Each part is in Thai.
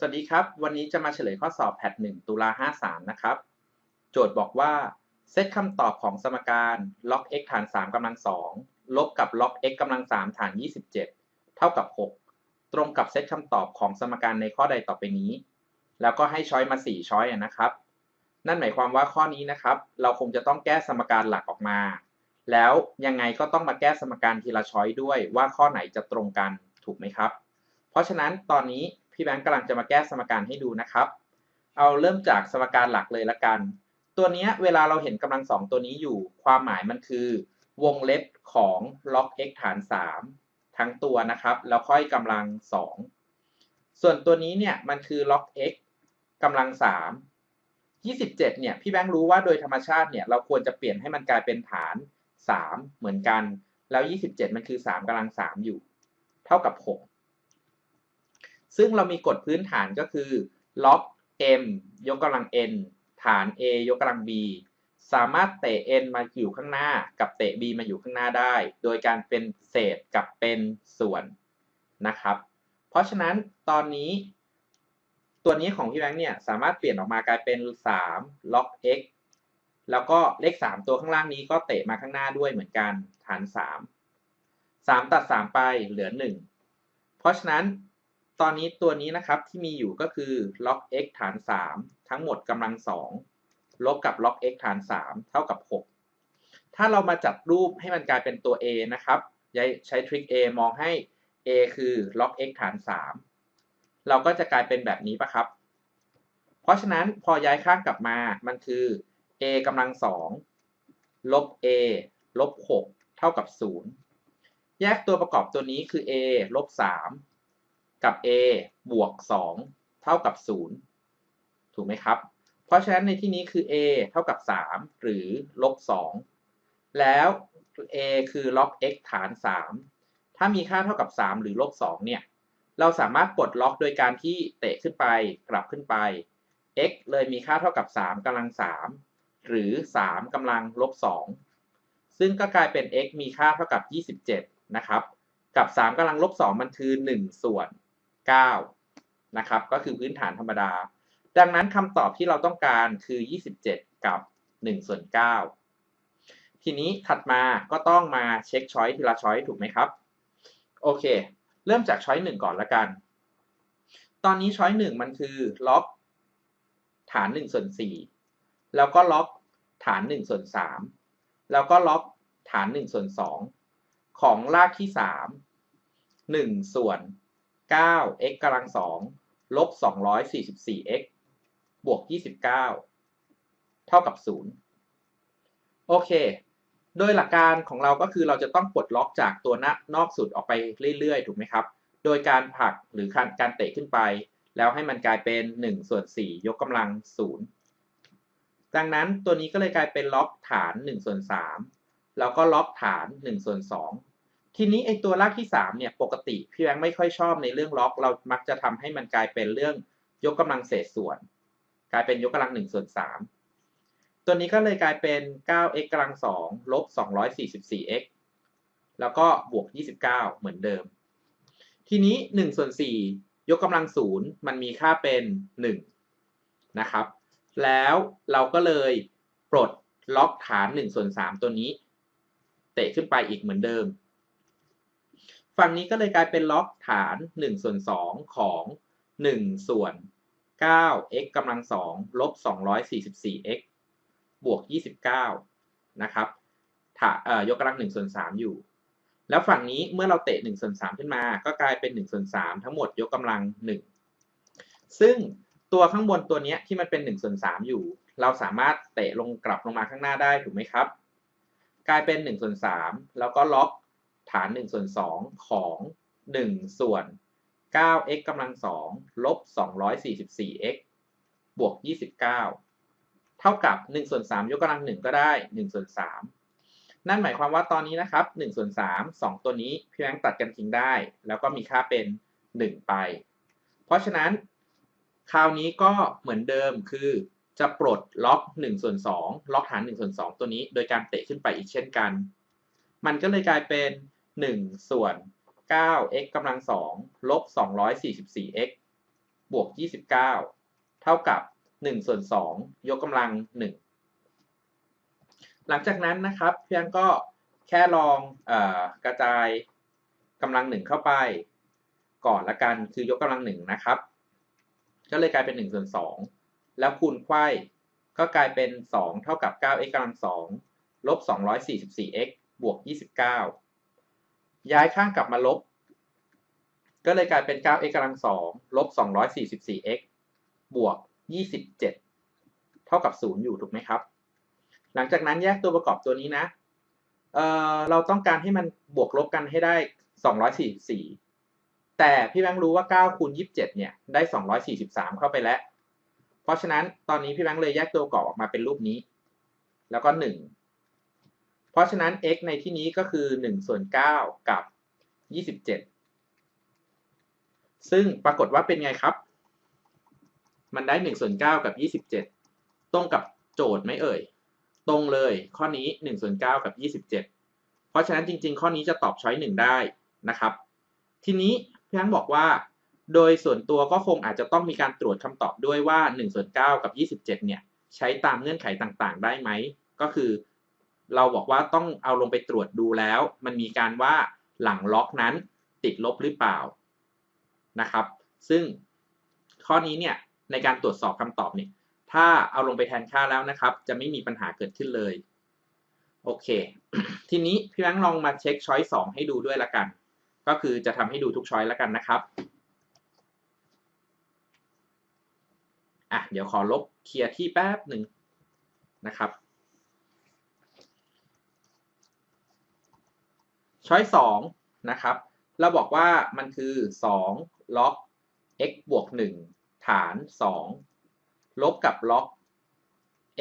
สวัสดีครับ วันนี้จะมาเฉลยข้อสอบแพท1ตุลา53 นะครับ โจทย์บอกว่า เซตคำตอบของสมการ log x ฐาน3กำลัง2ลบกับ log x กำลัง3ฐาน 27 เท่ากับ 6 ตรงกับเซตคำตอบของสมการในข้อใดต่อไปนี้ แล้วก็ให้ช้อยมา 4 ช้อยนะครับ นั่นหมายความว่าข้อนี้นะครับ เราคงจะต้องแก้สมการหลักออกมา แล้วยังไงก็ต้องมาแก้สมการทีละช้อยด้วยว่าข้อไหนจะตรงกันถูกไหมครับ เพราะฉะนั้นตอนนี้ พี่แบงค์กำลังจะมาแก้สมการให้ดูนะครับ เอาเริ่มจากสมการหลักเลยละกัน ตัวนี้เวลาเราเห็นกำลังสองตัวนี้อยู่ ความหมายมันคือ วงเล็บของ log x ฐาน 3 ทั้งตัวนะครับ แล้วค่อยกำลัง 2 ส่วนตัวนี้เนี่ยมันคือ log x กำลัง 3 27 เนี่ย พี่แบงค์รู้ว่าโดยธรรมชาติเนี่ย เราควรจะเปลี่ยนให้มันกลายเป็นฐาน 3 เหมือนกัน แล้ว 27 มันคือ 3กำลัง 3 อยู่ เท่ากับ 6 ซึ่งเรามีกฎพื้นฐานก็คือ log m ยกกำลัง n ฐาน a ยกกำลัง b สามารถเตะ n มาอยู่ข้างหน้า กับเตะ b มาอยู่ข้างหน้าได้ โดยการเป็นเศษกับเป็นส่วนนะครับ เพราะฉะนั้นตอนนี้ ตัวนี้ของพี่แบงค์เนี่ยสามารถเปลี่ยนออกมากลายเป็น3 log x แล้วก็เลข 3 ตัวข้างล่างนี้ก็เตะมาข้างหน้าด้วยเหมือนกันฐาน 3 3 ตัด 3 ไปเหลือ 1 เพราะฉะนั้น ตอนนี้ตัวนี้นะครับที่มีอยู่ก็คือ log x ฐาน 3 ทั้งหมดกำลัง2ลบกับ log x ฐาน 3 เท่ากับ 6 ถ้าเรามาจัดรูปให้มันกลายเป็นตัว a นะครับใช้ทริค a มองให้ a คือ log x ฐาน 3 เราก็จะกลายเป็นแบบนี้ปะครับ เพราะฉะนั้นพอย้ายข้างกลับมามันคือ a กำลัง2ลบ a ลบ 6 เท่ากับ 0 แยกตัวประกอบตัวนี้คือ a ลบ 3 กับ a บวก 2 เท่ากับ 0 ถูกไหมครับ เพราะฉะนั้นในที่นี้คือ a เท่ากับ 3 หรือลบ 2 แล้ว a คือ log x ฐาน 3 ถ้ามีค่าเท่ากับ 3 หรือลบ 2 เนี่ย เราสามารถปลดล็อกโดยการที่เตะขึ้นไปกลับขึ้นไป x เลยมีค่าเท่ากับ 3กำลัง 3 หรือ 3กำลังลบ 2 ซึ่งก็กลายเป็น x มีค่าเท่ากับ 27 นะครับ กับ 3กำลังลบ 2 มันคือ 1 ส่วน 9นะครับก็คือพื้นฐานธรรมดา ดังนั้นคำตอบที่เราต้องการคือ 27 กับ1ส่วน9ทีนี้ถัดมาก็ต้องมาเช็คช้อยทีละช้อยถูกไหมครับ โอเค เริ่มจากช้อย1ก่อนละกัน ตอนนี้ช้อย1มันคือล็อกฐาน1ส่วน4แล้วก็ล็อกฐาน1ส่วน3แล้วก็ล็อกฐาน1ส่วน2ของรากที่ 3 1 ส่วน 9x กำลัง2ลบ 244x บวก 29 เท่ากับ 0 โอเค โดยหลักการของเราก็คือเราจะต้องปลดล็อกจากตัวนนอกสุดออกไปเรื่อยๆ ถูกไหมครับ โดยการผลักหรือการเตะขึ้นไป แล้วให้มันกลายเป็น 1 ส่วน 4 ยกกำลัง 0 ดังนั้นตัวนี้ก็เลยกลายเป็นล็อกฐาน1ส่วน3แล้วก็ล็อกฐาน1ส่วน2 ทีนี้ไอตัวรากที่3เนี่ยปกติพี่แบงค์ไม่ค่อยชอบในเรื่องล็อก เรามักจะทำให้มันกลายเป็นเรื่องยกกำลังเศษส่วน กลายเป็นยกกำลัง1ส่วน3ตัวนี้ก็เลยกลายเป็น 9x กำลัง2ลบ 244x แล้วก็บวก 29 เหมือนเดิม ทีนี้1ส่วน4ยกกำลัง0มันมีค่าเป็น 1 นะครับ แล้วเราก็เลยปลดล็อกฐาน1ส่วน3ตัวนี้ เตะขึ้นไปอีกเหมือนเดิม ฝั่งนี้ก็เลยกลายเป็นล็อกฐาน1ส่วน2ของ 1 ส่วน 9x กำลัง2ลบ 244x บวก 29 นะครับยกกำลัง1ส่วน3อยู่ แล้วฝั่งนี้เมื่อเราเตะ1ส่วน3ขึ้นมา ก็กลายเป็น1ส่วน3ทั้งหมดยกกำลัง 1 ซึ่งตัวข้างบนตัวนี้ที่มันเป็น1ส่วน3อยู่ เราสามารถเตะลงกลับลงมาข้างหน้าได้ถูกไหมครับ กลายเป็น1ส่วน3แล้วก็ล็อกาน1ส่วน2ของ 1 ส่วน 9x กำลัง2ลบ 244x บวก 29 เท่ากับ 1 ส่วน 3 ยกกำลัง 1 ก็ได้ 1 ส่วน 3 นั่นหมายความว่าตอนนี้นะครับ 1 ส่วน 3 2 ตัวนี้พี่แบงค์ตัดกันทิ้งได้ แล้วก็มีค่าเป็น 1 ไป เพราะฉะนั้น คราวนี้ก็เหมือนเดิมคือจะปลดล็อก1ส่วน2ล็อกฐาน1ส่วน2ตัวนี้ โดยการเตะขึ้นไปอีกเช่นกัน มันก็เลยกลายเป็น 1 ส่วน 9x กำลัง2ลบ 244x บวก 29 เท่ากับ 1 ส่วน 2 ยกกำลัง 1 หลังจากนั้นนะครับเพียงก็แค่ลองออกระจายกำลังหนึ่งเข้าไป ก่อนละกันคือยกกำลังหนึ่งนะครับ ก็เลยกลายเป็น 1 ส่วน 2 แล้วคูณไขว้ ก็กลายเป็น 2 เท่ากับ 9x กำลัง2ลบ 244x บวก 29 ย้ายข้างกลับมาลบ ก็เลยกลายเป็น 9x กำลัง2ลบ 244x บวก 27 เท่ากับ 0 อยู่ถูกไหมครับ หลังจากนั้นแยกตัวประกอบตัวนี้นะเอ่อเราต้องการให้มันบวกลบกันให้ได้ 244 แต่พี่แบงค์รู้ว่า 9 คูณ 27 เนี่ย ได้ 243 เข้าไปแล้ว เพราะฉะนั้นตอนนี้พี่แบงค์เลยแยกตัวประกอบออกมาเป็นรูปนี้ แล้วก็ 1 เพราะฉะนั้น x ในที่นี้ก็คือ1ส่วน9กับ 27 ซึ่งปรากฏว่าเป็นไงครับ มันได้1ส่วน9กับ 27 ตรงกับโจทย์ไหมเอ่ย ตรงเลยข้อนี้1ส่วน9กับ 27 เพราะฉะนั้นจริง ๆ ข้อนี้จะตอบช้อยหนึ่งได้นะครับ ทีนี้พี่ทั้งบอกว่า โดยส่วนตัวก็คงอาจจะต้องมีการตรวจคำตอบด้วยว่า1ส่วน9กับ 27 เนี่ยใช้ตามเงื่อนไขต่างๆ ได้ไหม ก็คือ เราบอกว่าต้องเอาลงไปตรวจดูแล้ว มันมีการว่าหลังล็อกนั้นติดลบหรือเปล่านะครับ ซึ่งข้อนี้เนี่ยในการตรวจสอบคำตอบเนี่ยถ้าเอาลงไปแทนค่าแล้วนะครับ จะไม่มีปัญหาเกิดขึ้นเลย โอเค ทีนี้พี่แบงค์ลองมาเช็คช้อยสองให้ดูด้วยละกัน ก็คือจะทำให้ดูทุกช้อยละกันนะครับอะเดี๋ยวขอลบเคลียร์ที่แป๊บหนึ่งนะครับ ช้อยสองนะครับ เราบอกว่ามันคือ 2 ล็อก x บวก 1 ฐาน 2 ลบกับล็อก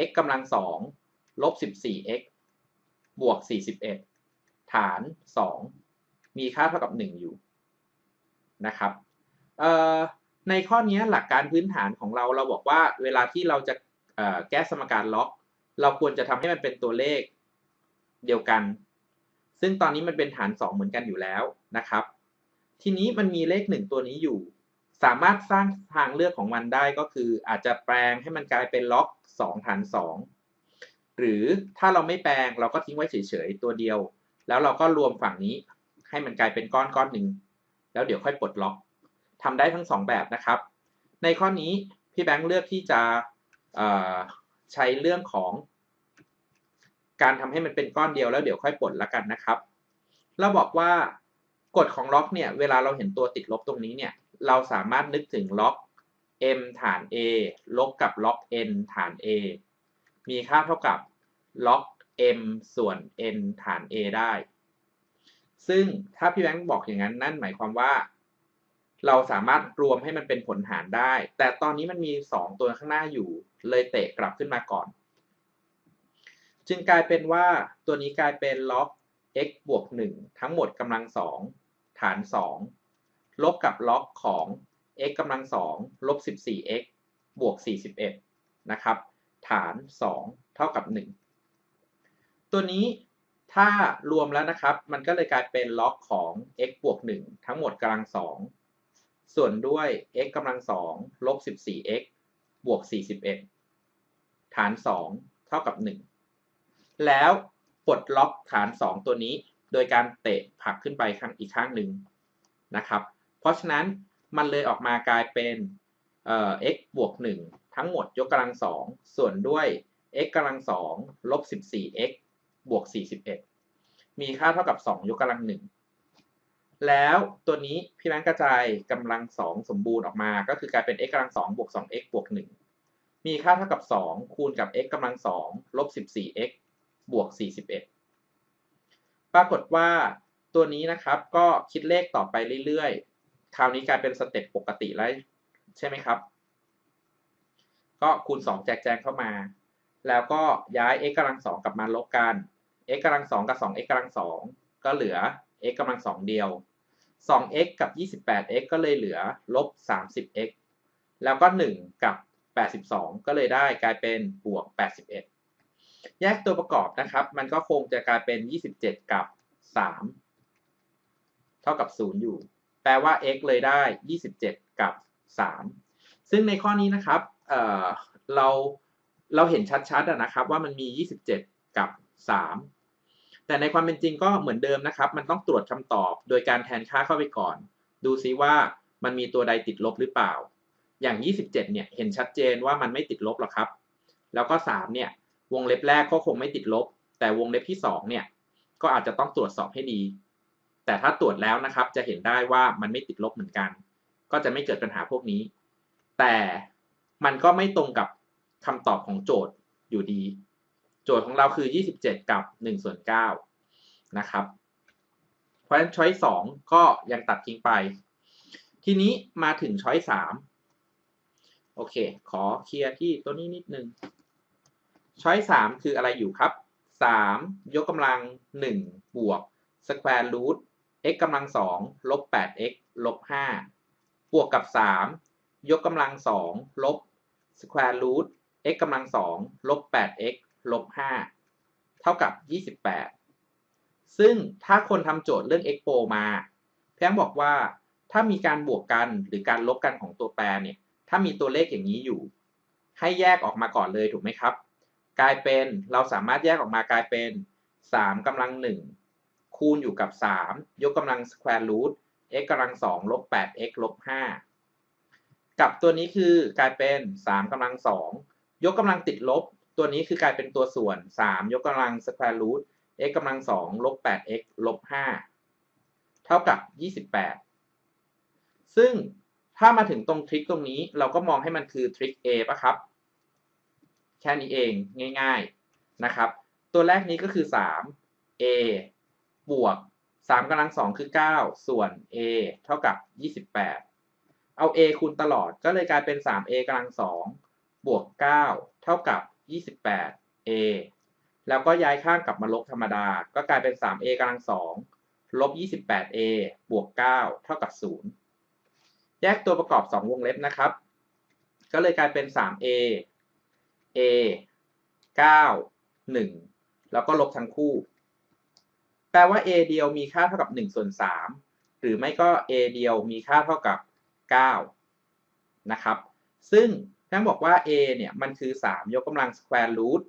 x กำลัง 2 ลบ 14x บวก 41 ฐาน 2 มีค่าเท่ากับ 1 อยู่นะครับในข้อนี้หลักการพื้นฐานของเราเราบอกว่าเวลาที่เราจะแก้สมการล็อก เราควรจะทำให้มันเป็นตัวเลขเดียวกัน ซึ่งตอนนี้มันเป็นฐาน 2 เหมือนกันอยู่แล้วนะครับ ทีนี้มันมีเลข 1 ตัวนี้อยู่ สามารถสร้างทางเลือกของมันได้ก็คือ อาจจะแปลงให้มันกลายเป็นล็อก 2 ฐาน 2 หรือถ้าเราไม่แปลงเราก็ทิ้งไว้เฉยๆตัวเดียว แล้วเราก็รวมฝั่งนี้ให้มันกลายเป็นก้อนก้อนหนึ่งแล้วเดี๋ยวค่อยปลดล็อกทำได้ทั้ง 2 แบบนะครับ ในข้อนี้พี่แบงค์เลือกที่จะใช้เรื่องของ การทำให้มันเป็นก้อนเดียวแล้วเดี๋ยวค่อยปลดละกันนะครับ เราบอกว่ากฎของล็อกเนี่ยเวลาเราเห็นตัวติดลบตรงนี้เนี่ยเราสามารถนึกถึงล็อก m ฐาน a ลบกับล็อก n ฐาน a มีค่าเท่ากับล็อก m ส่วน n ฐาน a ได้ ซึ่งถ้าพี่แบงค์บอกอย่างนั้นนั่นหมายความว่า เราสามารถรวมให้มันเป็นผลหารได้ แต่ตอนนี้มันมี 2 ตัวข้างหน้าอยู่ เลยเตะกลับขึ้นมาก่อน จึงกลายเป็นว่าตัวนี้กลายเป็นล็อก x บวก 1 ทั้งหมดกำลัง2ฐาน 2 ลบกับล็อกของ x กำลัง2ลบ 14x บวก 41 นะครับ ฐาน 2 เท่ากับ 1 ตัวนี้ถ้ารวมแล้วนะครับ มันก็เลยกลายเป็นล็อกของ x บวก 1 ทั้งหมดกำลัง2ส่วนด้วย x กำลัง2ลบ 14x บวก 41 ฐาน 2 เท่ากับ 1 แล้วปลดล็อกฐาน 2 ตัวนี้ โดยการเตะผักขึ้นไปข้างอีกข้างหนึ่งนะครับ เพราะฉะนั้นมันเลยออกมากลายเป็นเอ่อ x บวก 1 ทั้งหมดยกกำลัง 2 ส่วนด้วย x กำลัง 2 ลบ 14x บวก 41 มีค่าเท่ากับ 2 ยกกำลัง 1 แล้วตัวนี้พี่แบงค์กระจายกำลัง 2 สมบูรณ์ออกมา ก็คือกลายเป็น x กำลัง 2 บวก 2x บวก 1 มีค่าเท่ากับ 2 คูณกับ x กำลัง 2 ลบ 14x บวก 41 ปรากฏว่าตัวนี้นะครับก็คิดเลขต่อไปเรื่อยๆ คราวนี้กลายเป็นสเต็ปปกติแล้วใช่ไหมครับ ก็คูณ 2 แจกแจงเข้ามา แล้วก็ย้าย x กำลัง2กลับมาลบกัน x กำลัง2กับ 2x กำลัง2ก็เหลือ x กำลัง2เดียว 2x กับ 28x ก็เลยเหลือลบ 30x แล้วก็ 1 กับ 82 ก็เลยได้กลายเป็นบวก 81 แยกตัวประกอบนะครับ มันก็คงจะกลายเป็น 27 กับ 3 เท่ากับ 0 อยู่ แปลว่า x เลยได้ 27 กับ 3 ซึ่งในข้อนี้นะครับเเราเราเห็นชัดๆนะครับว่ามันมี 27 กับ 3 แต่ในความเป็นจริงก็เหมือนเดิมนะครับ มันต้องตรวจคำตอบโดยการแทนค่าเข้าไปก่อน ดูซิว่ามันมีตัวใดติดลบหรือเปล่า อย่าง 27 เนี่ย เห็นชัดเจนว่ามันไม่ติดลบหรอกครับ แล้วก็ 3 เนี่ย วงเล็บแรกก็คงไม่ติดลบ แต่วงเล็บที่ 2 เนี่ย ก็อาจจะต้องตรวจสอบให้ดี แต่ถ้าตรวจแล้วนะครับ จะเห็นได้ว่ามันไม่ติดลบเหมือนกัน ก็จะไม่เกิดปัญหาพวกนี้ แต่มันก็ไม่ตรงกับคำตอบของโจทย์อยู่ดี โจทย์ของเราคือ 27 กับ1ส่วน9นะครับ เพราะฉะนั้นช้อย2ก็ยังตัดทิ้งไป ทีนี้มาถึงช้อย3โอเค ขอเคลียร์ที่ตัวนี้นิดนึง ช้อย3คืออะไรอยู่ครับ 3 ยกกำลัง 1 บวก square root x กำลัง 2 ลบ 8x ลบ 5 บวกกับ 3 ยกกำลัง 2 ลบ square root x กำลัง 2 ลบ 8x ลบ 5 เท่ากับ 28 ซึ่งถ้าคนทำโจทย์เรื่อง x โปมาเพียงบอกว่าถ้ามีการบวกกันหรือการลบกันของตัวแปรเนี่ย ถ้ามีตัวเลขอย่างนี้อยู่ ให้แยกออกมาก่อนเลยถูกไหมครับ กลายเป็นเราสามารถแยกออกมากลายเป็น3กำลัง1คูณอยู่กับ 3 ยกกำลัง square root x กำลัง2ลบ 8x ลบ5กับตัวนี้คือกลายเป็น3กำลัง2ยกกำลังติดลบ ตัวนี้คือกลายเป็นตัวส่วน 3 ยกกำลัง square root x กำลัง2ลบ 8x ลบ5เท่ากับ 28 ซึ่งถ้ามาถึงตรงทริคตรงนี้เราก็มองให้มันคือทริค A ป่ะครับ ค่นี้เองง่าย ๆนะครับ ตัวแรกนี้ก็คือ 3 A บวก3กำลัง2คือ 9 ส่วน A เท่ากับ 28 เอา A คูณตลอดก็เลยกลายเป็น 3A กำลัง2บวก 9 เท่ากับ 28A แล้วก็ย้ายข้างกลับมาลบธรรมดา ก็กลายเป็น 3A กำลัง2ลบ 28A บวก 9 เท่ากับ 0 แยกตัวประกอบ 2 วงเล็บนะครับ ก็เลยกลายเป็น 3A A 9 1 แล้วก็ลบทั้งคู่ แปลว่า A เดียวมีค่าเท่ากับ1ส่วน3หรือไม่ก็ A เดียวมีค่าเท่ากับ 9 นะครับ ซึ่งทั้งบอกว่า A เนี่ยมันคือ 3 ยกกำลัง square root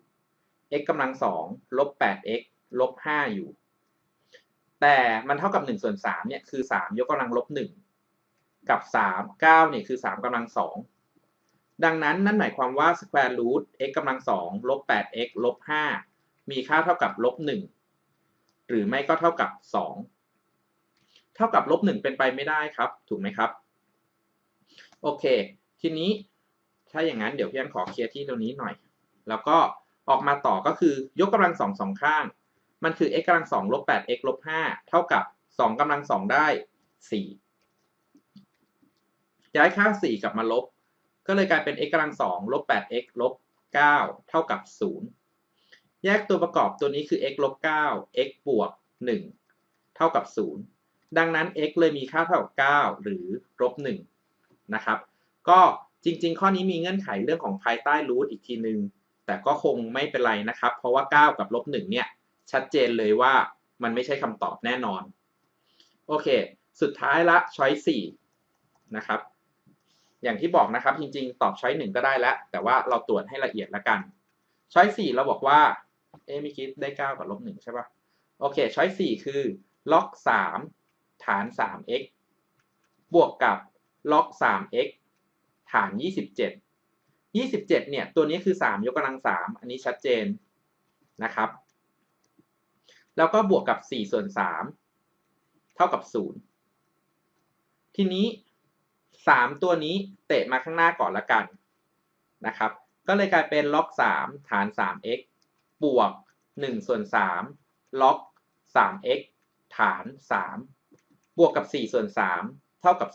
x กำลัง2ลบ 8x ลบ 5 อยู่ แต่มันเท่ากับ1ส่วน3เนี่ยคือ 3 ยกกำลังลบ 1 กับ 3 9เนี่ยคือ 3กำลัง2 ดังนั้นนั่นหมายความว่า square root x กำลัง2ลบ 8x ลบ 5 มีค่าเท่ากับลบ 1 หรือไม่ก็เท่ากับ 2 เท่ากับลบ 1 เป็นไปไม่ได้ครับ ถูกไหมครับ โอเค ทีนี้ถ้าอย่างนั้นเดี๋ยวพี่อันขอเคลียร์ที่ตรงนี้หน่อย แล้วก็ออกมาต่อก็คือยกกำลังสองสองข้าง มันคือ x กำลังสองลบแปด x ลบห้าเท่ากับสองกำลังสองได้สี่ย้ายค่าสี่กลับมาลบ ก็เลยกลายเป็น x กำลังสองลบแปด x ลบเก้าเท่ากับศูนย์แยกตัวประกอบตัวนี้คือ x ลบเก้า x บวกหนึ่งเท่ากับศูนย์ดังนั้น x เลยมีค่าเท่ากับเก้าหรือลบหนึ่งนะครับ ก็จริง ๆ ข้อนี้มีเงื่อนไขเรื่องของภายใต้รูทอีกทีนึง แต่ก็คงไม่เป็นไรนะครับ เพราะว่า 9 กับลบ 1 เนี่ย ชัดเจนเลยว่ามันไม่ใช่คำตอบแน่นอน โอเค สุดท้ายละช้อย4นะครับ อย่างที่บอกนะครับจริงๆ ตอบช้อย1ก็ได้แล้ว แต่ว่าเราตรวจให้ละเอียดละกัน ช้อย4เราบอกว่า เอ๊ะมื่อกี้ได้9กับลบ1ใช่ปะโอเค ช้อย4คือล็อก3ฐาน 3x บวกกับล็อก 3x ฐาน27 27เนี่ย ตัวนี้คือ3ยกกำลัง3อันนี้ชัดเจนนะครับ แล้วก็บวกกับ4ส่วน3เท่ากับ0ทีนี้ 3ตัวนี้เตะมาข้างหน้าก่อนละกันนะครับ ก็เลยกลายเป็นล็อก3ฐาน 3x บวก1ส่วน3ล็อก 3x ฐาน3บวกกับ4ส่วน3เท่ากับ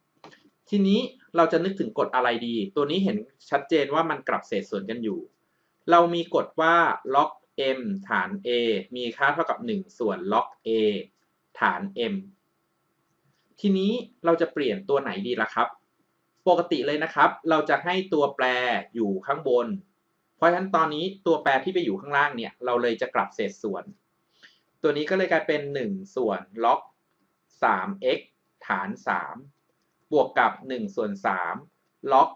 0ทีนี้เราจะนึกถึงกฎอะไรดี ตัวนี้เห็นชัดเจนว่ามันกลับเศษส่วนกันอยู่ เรามีกฎว่า log m ฐาน a มีค่าเท่ากับ 1 ส่วน log a ฐาน m ทีนี้เราจะเปลี่ยนตัวไหนดีล่ะครับ ปกติเลยนะครับ เราจะให้ตัวแปรอยู่ข้างบน เพราะฉะนั้นตอนนี้ตัวแปรที่ไปอยู่ข้างล่างเนี่ย เราเลยจะกลับเศษส่วน ตัวนี้ก็เลยกลายเป็น 1 ส่วน log 3x ฐาน 3 บวกกับ 1 ส่วน 3 ล็อก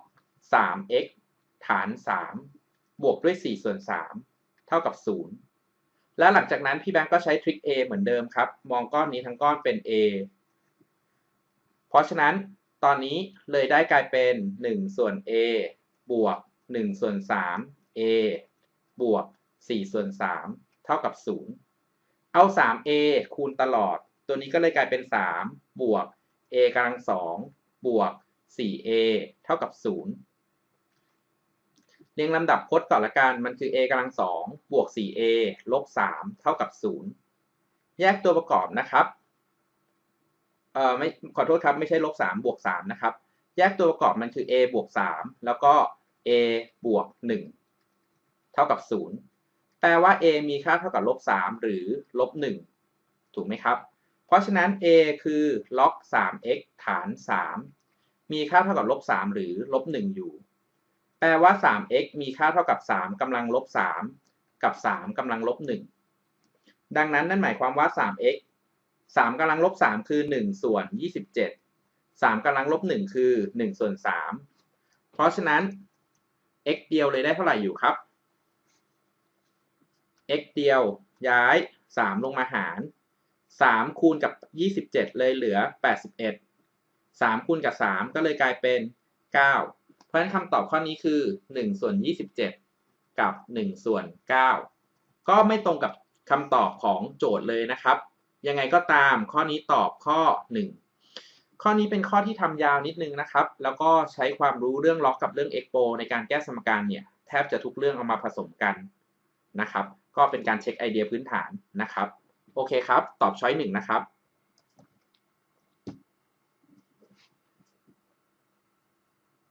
3x ฐาน 3 บวกด้วย 4 ส่วน 3 เท่ากับ 0 และหลังจากนั้นพี่แบงก์ก็ใช้ทริค A เหมือนเดิมครับ มองก้อนนี้ทั้งก้อนเป็น A เพราะฉะนั้นตอนนี้เลยได้กลายเป็น 1 ส่วน A บวก 1 ส่วน 3 A บวก 4 ส่วน 3 เท่ากับ 0 เอา 3A คูณตลอด ตัวนี้ก็เลยกลายเป็น 3 บวก A กำลัง 2 บวก 4A เท่ากับ 0 เรียงลำดับพจน์ก่อนละกัน มันคือ a กำลัง 2 บวก 4a ลบ 3 เท่ากับ 0 แยกตัวประกอบนะครับ เอ่อไม่ขอโทษครับไม่ใช่ลบ3บวก3นะครับ แยกตัวประกอบมันคือ a บวก3แล้วก็ a บวก1เท่ากับ0แปลว่า a มีค่าเท่ากับลบ3หรือลบ1ถูกไหมครับ เพราะฉะนั้น a คือล็อก 3x ฐาน 3 มีค่าเท่ากับลบ3หรือลบ1อยู่ แปลว่า 3x มีค่าเท่ากับ 3กำลังลบ3กับ 3กำลังลบ1ดังนั้นนั่นหมายความว่า 3x 3กำลังลบ3คือ1ส่วน27 3กำลังลบ1คือ1ส่วน3เพราะฉะนั้น x เดียวเลยได้เท่าไหร่อยู่ครับ x เดียวย้าย 3 ลงมาหาร 3 คูณกับ 27 เลยเหลือ 81 3 คูณกับ 3 ก็เลยกลายเป็น 9 เพราะฉะนั้นคำตอบข้อนี้คือ 1 ส่วน 27 กับ 1 ส่วน 9 ก็ไม่ตรงกับคำตอบของโจทย์เลยนะครับ ยังไงก็ตามข้อนี้ตอบข้อ 1 ข้อนี้เป็นข้อที่ทำยาวนิดนึงนะครับ แล้วก็ใช้ความรู้เรื่องล็อกกับเรื่อง expo ในการแก้สมการเนี่ยแทบจะทุกเรื่องเอามาผสมกันนะครับ ก็เป็นการเช็คไอเดียพื้นฐานนะครับ โอเคครับ ตอบช้อยหนึ่งนะครับ